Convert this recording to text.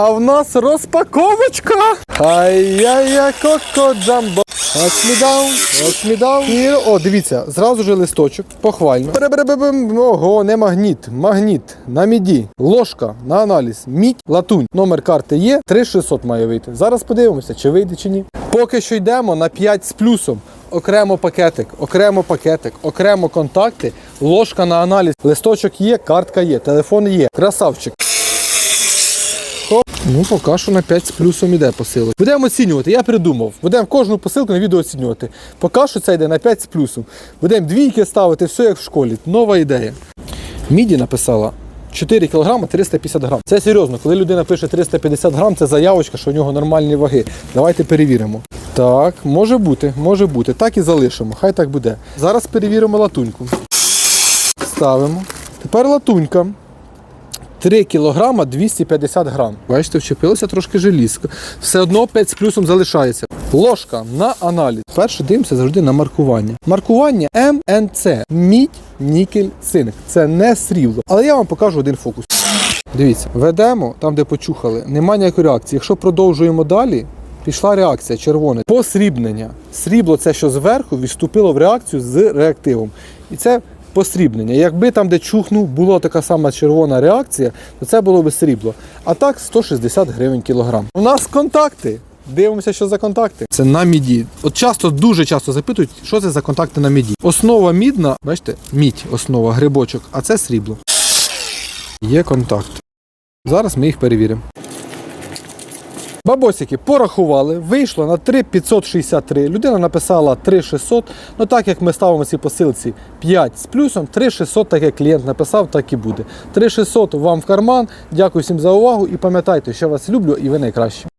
А в нас розпаковочка. Ай-яй-яй, коко джамбо. Me down. Here. О, дивіться, зразу же листочок, похвально. Ого, не магніт. Магніт на міді. Ложка на аналіз. Мідь, латунь. Номер карти є. 3600 має вийти. Зараз подивимося, чи вийде, чи ні. Поки що йдемо на 5 з плюсом. Окремо пакетик, окремо пакетик, окремо контакти, ложка на аналіз. Листочок є, картка є, телефон є. Красавчик. Хоп. Ну, поки що на 5 з плюсом іде посилок. Будемо оцінювати, я придумав. Будемо кожну посилку на відео оцінювати. Поки що це йде на 5 з плюсом. Будемо двійки ставити, все як в школі. Нова ідея. Міді написала 4 кг 350 грам. Це серйозно, коли людина пише 350 грам, це заявочка, що у нього нормальні ваги. Давайте перевіримо. Так, може бути, може бути. Так і залишимо. Хай так буде. Зараз перевіримо латуньку. Ставимо. Тепер латунька. 3 кг 250 грам. Бачите, вчепилося трошки желізко. Все одно 5 з плюсом залишається. Ложка на аналіз. Перше дивимося завжди на маркування. Маркування МНЦ. Мідь, нікель, цинк. Це не срібло. Але я вам покажу один фокус. Дивіться, ведемо там, де почухали, немає ніякої реакції. Якщо продовжуємо далі, пішла реакція червоне. Посрібнення. Срібло це, що зверху, відступило в реакцію з реактивом. І це посрібнення. Якби там, де чухнув, була така сама червона реакція, то це було би срібло. А так 160 гривень кілограм. У нас контакти. Дивимося, що за контакти. Це на міді. От часто, дуже часто запитують, що це за контакти на міді. Основа мідна, бачите, мідь, основа, грибочок, а це срібло. Є контакт. Зараз ми їх перевіримо. Бабосики порахували, вийшло на 3,563. Людина написала 3,600. Ну так як ми ставимо ці посилці 5 з плюсом, 3,600, так як клієнт написав, так і буде. 3,600 вам в карман. Дякую всім за увагу і пам'ятайте, що вас люблю і ви найкращі.